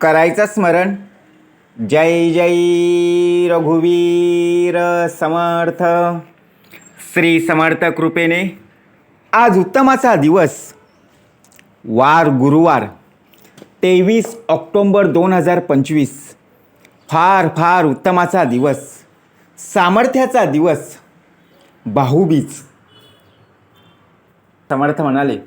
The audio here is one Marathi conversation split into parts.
करायचं स्मरण. जय जय रघुवीर समर्थ. श्री समर्थ कृपेने आज उत्तमाचा दिवस. वार गुरुवार तेवीस ऑक्टोंबर दोन हजार पंचवीस. फार फार उत्तमाचा दिवस. सामर्थ्याचा दिवस. भाऊबीज समर्थ म्हणाले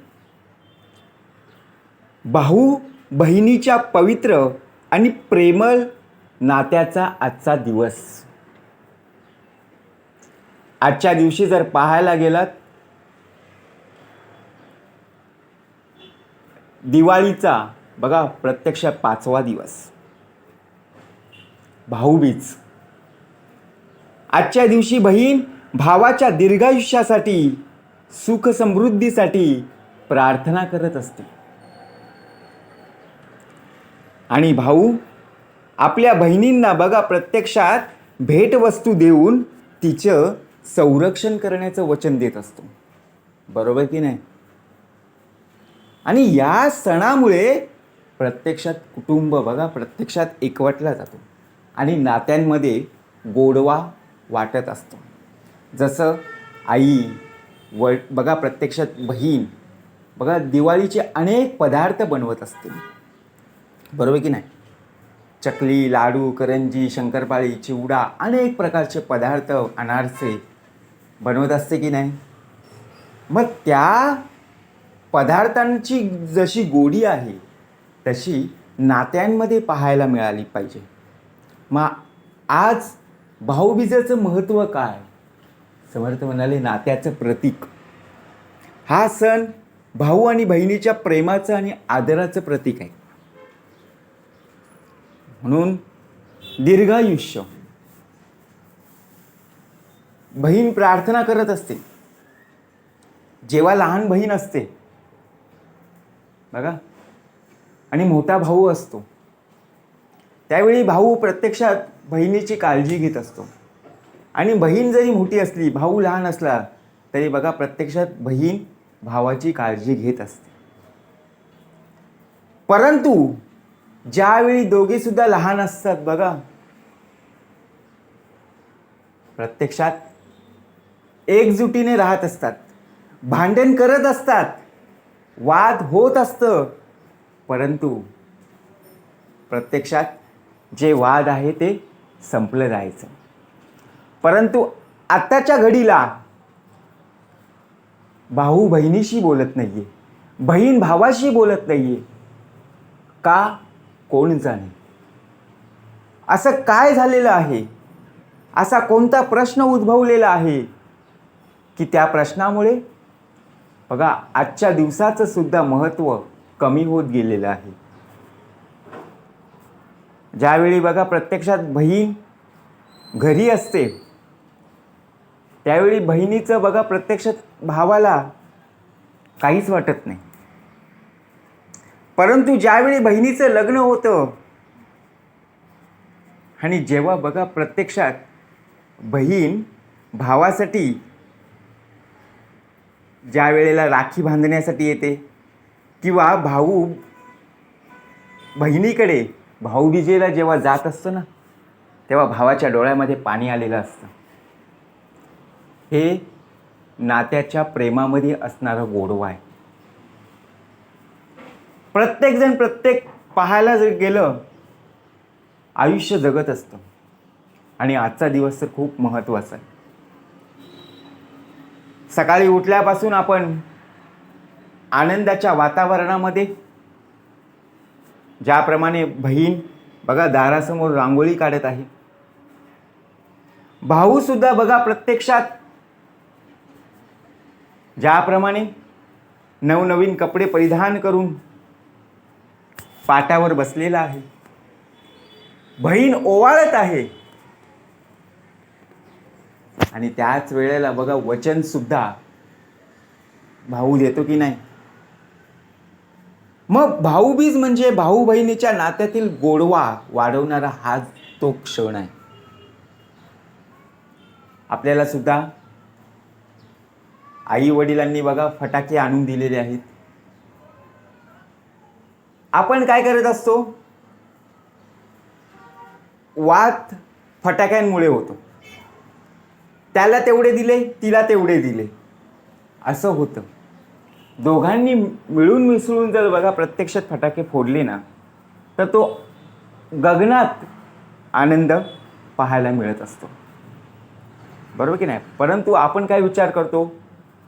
भाऊ बहिणीच्या पवित्र आणि प्रेमळ नात्याचा आजचा दिवस. आजच्या दिवशी जर पाहायला गेलात दिवाळीचा बघा प्रत्यक्ष पाचवा दिवस. भाऊबीज. आजच्या दिवशी बहीण भावाच्या दीर्घायुष्यासाठी सुख समृद्धीसाठी प्रार्थना करत असते. आणि भाऊ आपल्या बहिणींना बघा प्रत्यक्षात भेटवस्तू देऊन तिचं संरक्षण करण्याचं वचन देत असतो. बरोबर की नाही? आणि या सणामुळे प्रत्यक्षात कुटुंब बघा प्रत्यक्षात एकवटला जातो. आणि नात्यांमध्ये गोडवा वाटत असतो. जसं आई व बघा प्रत्यक्षात बहीण बघा दिवाळीचे अनेक पदार्थ बनवत असते. बरोबर की नाही? चकली लाडू करंजी शंकरपाळी चिवडा अनेक प्रकारचे पदार्थ अनारसे बनवत असते की नाही? मग त्या पदार्थांची जशी गोडी आहे तशी नात्यांमध्ये पाहायला मिळाली पाहिजे. मग आज भाऊबीजेचं महत्त्व काय? समर्थ म्हणाले नात्याचं प्रतीक. हा सण भाऊ आणि बहिणीच्या प्रेमाचं आणि आदराचं प्रतीक आहे. म्हणून दीर्घायुष्य. बहीण प्रार्थना करत असते. जेव्हा लहान बहीण असते बघा आणि मोठा भाऊ असतो त्यावेळी भाऊ प्रत्यक्षात बहिणीची काळजी घेत असतो. आणि बहीण जरी मोठी असली भाऊ लहान असला तरी बघा प्रत्यक्षात बहीण भावाची काळजी घेत असते. परंतु ज्यावेळी दोघे सुद्धा लहान असतात बघा. प्रत्यक्षात एकजुटीने राहत असतात. भांडण करत असतात. वाद होत असतं. परंतु प्रत्यक्षात जे वाद आहे ते संपलं जायचं परंतु आत्ताच्या घडीला भाऊ बहिणीशी बोलत नाहीये. बहीण भावाशी बोलत नाहीये. का? कोण जाणे? असं काय झालेलं आहे? असा कोणता प्रश्न उद्भवलेला आहे? की त्या प्रश्नामुळे? बघा आजच्या दिवसाचं सुद्धा महत्त्व कमी होत गेलेलं आहे. ज्यावेळी बघा प्रत्यक्षात बहीण घरी असते त्यावेळी बहिणीचं बघा प्रत्यक्षात भावाला काहीच वाटत नाही. परंतु ज्यावेळी बहिणीचं लग्न होतं आणि जेव्हा बघा प्रत्यक्षात बहीण भावासाठी ज्या वेळेला राखी बांधण्यासाठी येते किंवा भाऊ बहिणीकडे भाऊबीजेला जेव्हा जात असतो ना तेव्हा भावाच्या डोळ्यामध्ये पाणी आलेलं असतं. हे नात्याच्या प्रेमामध्ये असणारं गोडवा आहे. प्रत्येकजण प्रत्येक पाहायला जर गेलं आयुष्य जगत असतं. आणि आजचा दिवस तर खूप महत्त्वाचा आहे. सकाळी उठल्यापासून आपण आनंदाच्या वातावरणामध्ये ज्याप्रमाणे बहीण बघा दारासमोर रांगोळी काढत आहे. भाऊसुद्धा बघा प्रत्यक्षात ज्याप्रमाणे नवनवीन कपडे परिधान करून पाटावर बसलेला आहे. बहीण ओवाळत आहे. आणि त्याच वेळेला बघा वचन सुद्धा. भाऊ देतो की नाही? मग भाऊबीज म्हणजे भाऊ बहिणीच्या नात्यातील गोडवा वाढवणारा हा तो क्षण आहे. आपल्याला सुद्धा आई वडिलांनी बघा फटाके आणून दिलेले आहेत. आपण काय करत असतो? वाद फटाक्यांमुळे होतो. त्याला तेवढे दिले तिला तेवढे दिले. असं होतं. दोघांनी मिळून मिसळून जर बघा प्रत्यक्षात फटाके फोडले ना तर तो गगनात आनंद पाहायला मिळत असतो. बरोबर की नाही? परंतु आपण काय विचार करतो?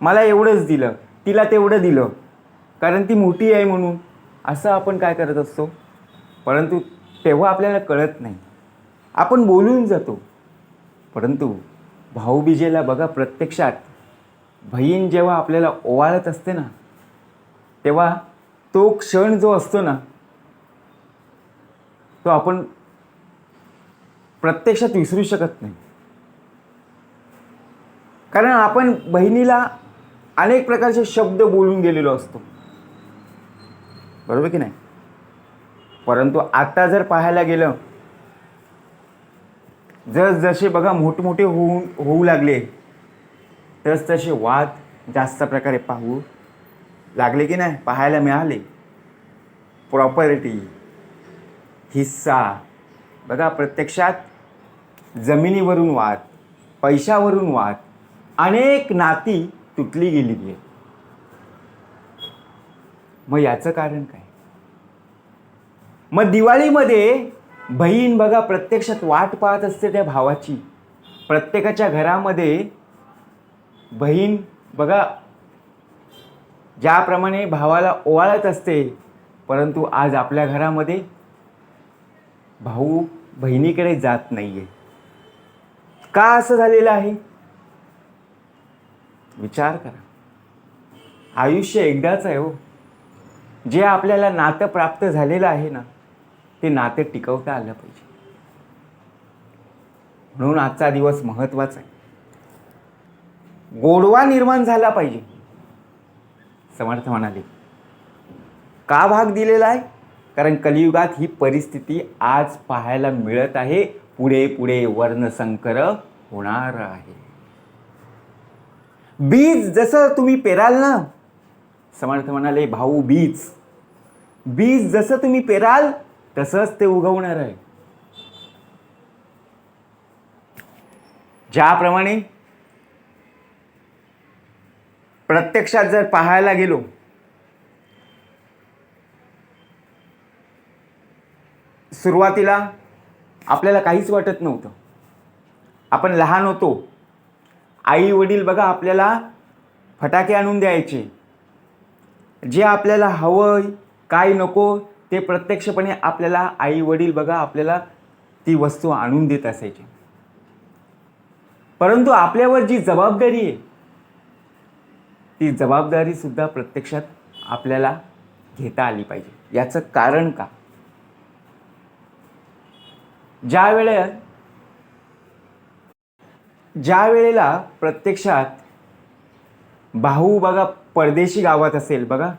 मला एवढंच दिलं तिला तेवढं दिलं कारण ती मोठी आहे म्हणून. असं आपण काय करत असतो? परंतु तेव्हा आपल्याला कळत नाही. आपण बोलून जातो. परंतु भाऊबीजेला बघा प्रत्यक्षात. बहीण जेव्हा आपल्याला ओवाळत असते ना तेव्हा तो क्षण जो असतो ना तो आपण प्रत्यक्षात विसरू शकत नाही. कारण आपण बहिणीला अनेक प्रकारचे शब्द बोलून गेलेलो असतो. बरोबर की नाही? परंतु आता जर पाहायला गेलं जस जसे बघा मोठमोठे होऊ होऊ लागले तस तसे वाद जास्त प्रकारे पाहू लागले की नाही? पाहायला मिळाले. प्रॉपर्टी हिस्सा बघा प्रत्यक्षात जमिनीवरून वाद पैशावरून वाद अनेक नाती तुटली गेलेली आहे मग याचं कारण काय? मग दिवाळीमध्ये बहीण बघा प्रत्यक्षात वाट पाहत असते त्या भावाची. प्रत्येकाच्या घरामध्ये बहीण बघा ज्याप्रमाणे भावाला ओवाळत असते परंतु आज आपल्या घरामध्ये भाऊ बहिणीकडे जात नाही आहे का असं झालेलं आहे? विचार करा. आयुष्य एकदाच आहे हो. जे आपल्याला नातं प्राप्त झालेलं आहे ना ते नातं टिकवता आलं पाहिजे. म्हणून आजचा दिवस महत्त्वाचा आहे. गोडवा निर्माण झाला पाहिजे. समर्थ म्हणाले. का भाग दिलेला आहे? कारण कलियुगात ही परिस्थिती आज पाहायला मिळत आहे. पुढे पुढे वर्णसंकर होणार आहे. बीज जसं तुम्ही पेराल ना समर्थ म्हणाले भाऊ बीज. बीज जसं तुम्ही पेराल तसंच ते उगवणार आहे. ज्याप्रमाणे प्रत्यक्षात जर पाहायला गेलो सुरुवातीला आपल्याला काहीच वाटत नव्हतं. आपण लहान होतो. आई वडील बघा आपल्याला फटाके आणून द्यायचे. जे आपल्याला हवं काय नको ते प्रत्यक्षपणे आपल्याला आई वडील बघा आपल्याला ती वस्तू आणून देत असायची. परंतु आपल्यावर जी जबाबदारी आहे ती जबाबदारी सुद्धा प्रत्यक्षात आपल्याला घेता आली पाहिजे. याचं कारण का? ज्यावेळेला ज्या वेळेला प्रत्यक्षात भाऊ बघा परदेशी गावात असेल बघा.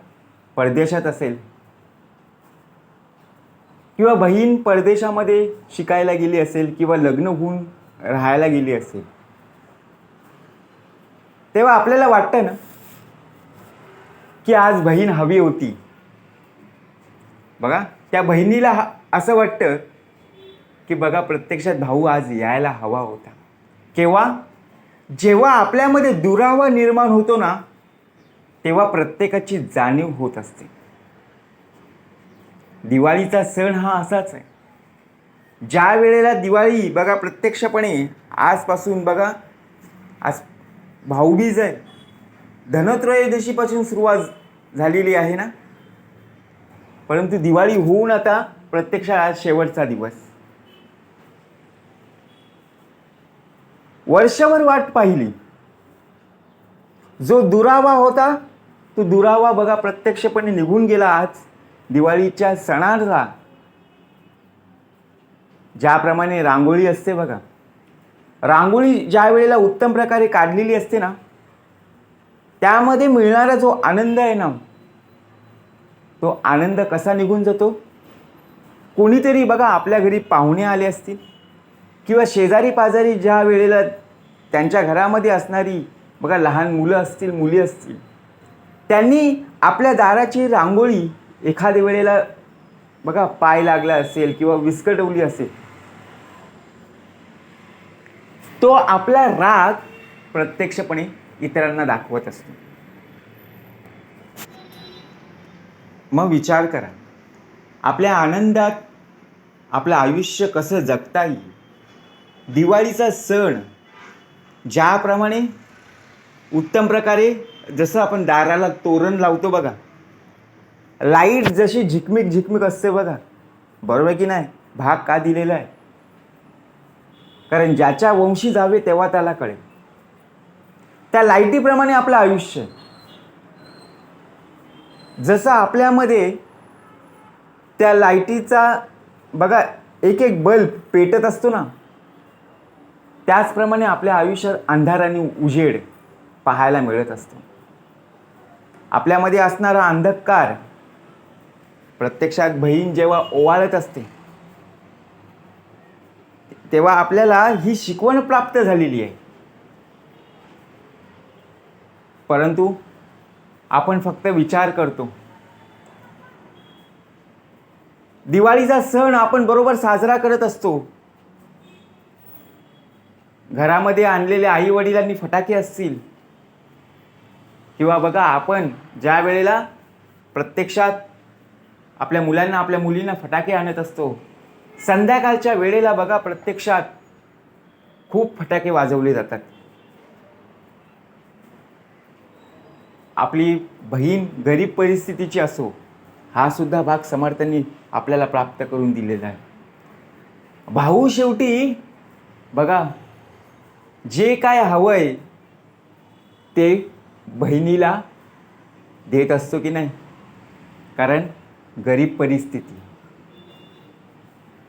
परदेशात असेल. किंवा बहीण परदेशामध्ये शिकायला गेली असेल किंवा लग्न होऊन राहायला गेली असेल. तेव्हा आपल्याला वाटतं ना की आज बहीण हवी होती. बघा त्या बहिणीला असं वाटतं की बघा प्रत्यक्षात भाऊ आज यायला हवा होता. केव्हा? जेव्हा आपल्यामध्ये दुरावा निर्माण होतो ना तेव्हा प्रत्येकाची जाणीव होत असते. दिवाळीचा सण हा असाच आहे. ज्या वेळेला दिवाळी बघा प्रत्यक्षपणे आजपासून बघा आज भाऊबीज आहे. धनत्रयोदशीपासून सुरुवात झालेली आहे ना? परंतु दिवाळी होऊन आता प्रत्यक्षात आज शेवटचा दिवस. वर्षभर वाट पाहिली. जो दुरावा होता तो दुरावा बघा प्रत्यक्षपणे निघून गेला आज. दिवाळीच्या सणाला ज्याप्रमाणे रांगोळी असते बघा. रांगोळी ज्या वेळेला उत्तम प्रकारे काढलेली असते ना त्यामध्ये मिळणारा जो आनंद आहे ना तो आनंद कसा निघून जातो? कोणीतरी बघा आपल्या घरी पाहुणे आले असतील किंवा शेजारी पाजारी ज्या वेळेला त्यांच्या घरामध्ये असणारी बघा लहान मुलं असतील मुली असतील त्यांनी आपल्या दाराची रांगोळी एखाद्या वेळेला बघा पाय लागला असेल किंवा विस्कटवली असेल तो आपला राग प्रत्यक्षपणे इतरांना दाखवत असतो. मग विचार करा आपल्या आनंदात आपलं आयुष्य कसं जगता येईल? दिवाळीचा सण ज्याप्रमाणे उत्तम प्रकारे जसं आपण दाराला तोरण लावतो बघा. लाइट जशी झिकमिक झिकमिक असते बघा. बरोबर की नाही? भाग का दिलेला आहे? कारण ज्याच्या वंशी जावे तेव्हा त्याला कळेल. त्या लाईटीप्रमाणे आपलं आयुष्य जसं आपल्यामध्ये त्या लाईटीचा बघा एक एक बल्ब पेटत असतो ना त्याचप्रमाणे आपल्या आयुष्यात अंधाराने उजेड पाहायला मिळत असतो. आपल्यामध्ये असणारा अंधकार प्रत्यक्षात बहीण जेव्हा ओवाळत असते तेव्हा आपल्याला ही शिकवण प्राप्त झालेली आहे. परंतु आपण फक्त विचार करतो. दिवाळीचा सण आपण बरोबर साजरा करत असतो. घरामध्ये आणलेले आई वडिलांनी फटाके असतील किंवा बघा आपण ज्या वेळेला प्रत्यक्षात आपल्या मुलांना आपल्या मुलींना फटाके आणत असतो संध्याकाळच्या वेळेला बघा प्रत्यक्षात खूप फटाके वाजवले जातात. आपली बहीण गरीब परिस्थितीची असो हा सुद्धा भाग समर्थांनी आपल्याला प्राप्त करून दिलेला आहे. भाऊ शेवटी बघा जे काय हवंय ते बहिणीला देत असतो की नाही? कारण गरीब परिस्थिती.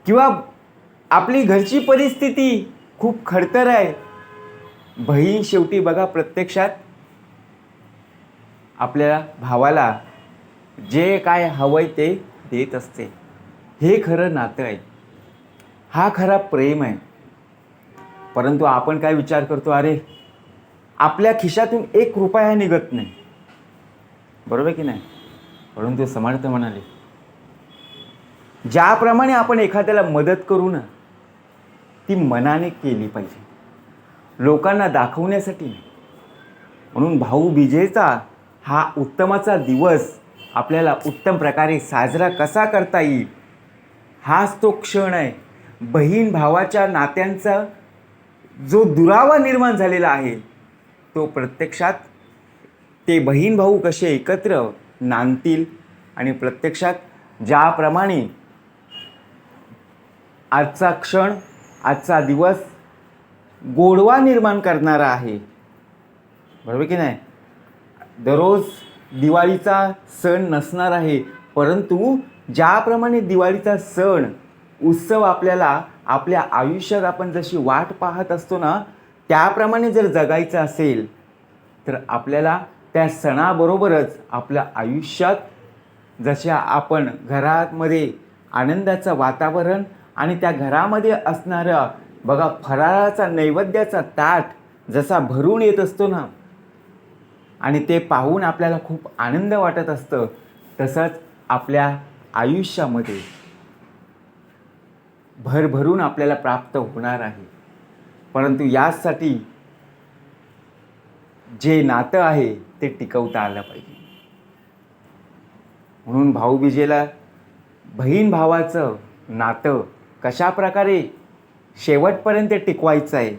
किंवा आपली घरची परिस्थिती खूप खडतर आहे. बहीण शेवटी बघा प्रत्यक्षात आपल्या भावाला जे काय हवंय ते देत असते. हे खरं नातं आहे. हा खरा प्रेम आहे. परंतु आपण काय विचार करतो? अरे आपल्या खिशातून एक रुपया निघत नाही. बरोबर की नाही? परंतु समर्थ म्हणाले. ज्याप्रमाणे आपण एखाद्याला मदत करू ना ती मनाने केली पाहिजे. लोकांना दाखवण्यासाठी नाही. म्हणून भाऊ बिजेचा हा उत्तमाचा दिवस आपल्याला उत्तम प्रकारे साजरा कसा करता येईल हाच तो क्षण आहे. बहीण भावाच्या नात्यांचा जो दुरावा निर्माण झालेला आहे तो प्रत्यक्षात ते बहीण भाऊ कसे एकत्र नांदतील आणि प्रत्यक्षात ज्याप्रमाणे आजचा क्षण आजचा दिवस गोडवा निर्माण करणारा आहे. बरोबर की नाही? दररोज दिवाळीचा सण नसणार आहे परंतु ज्याप्रमाणे दिवाळीचा सण उत्सव आपल्याला आपल्या आयुष्यात आपण जशी वाट पाहत असतो ना त्याप्रमाणे जर जगायचं असेल तर आपल्याला त्या सणाबरोबरच आपल्या आयुष्यात जशा आपण घरामध्ये आनंदाचं वातावरण आणि त्या घरामध्ये असणारा बघा फराळाचा नैवेद्याचा ताट जसा भरून येत असतो ना आणि ते पाहून आपल्याला खूप आनंद वाटत असतं तसंच आपल्या आयुष्यामध्ये भरभरून आपल्याला प्राप्त होणार आहे. परंतु यासाठी जे नातं आहे ते टिकवता आलं पाहिजे. म्हणून भाऊबीजेला बहीण भावाचं नातं कशा प्रकारे शेवटपर्यंत टिकवायचं आहे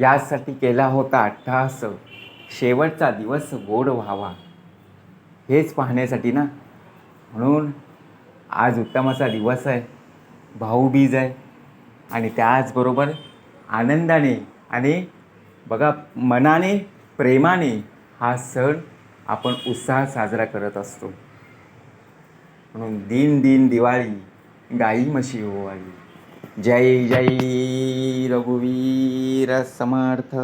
यासाठी केला होता अट्टहास. शेवटचा दिवस गोड व्हावा हेच पाहण्यासाठी ना. म्हणून आज उत्तमाचा दिवस आहे भाऊबीज आहे. आणि त्याचबरोबर आनंदाने आणि बघा मनाने प्रेमाने हा सण आपण उत्साहात साजरा करत असतो. म्हणून दिन दिन दिवाळी गाई म्हशी होवाळी जय जय रघुवीर समर्थ.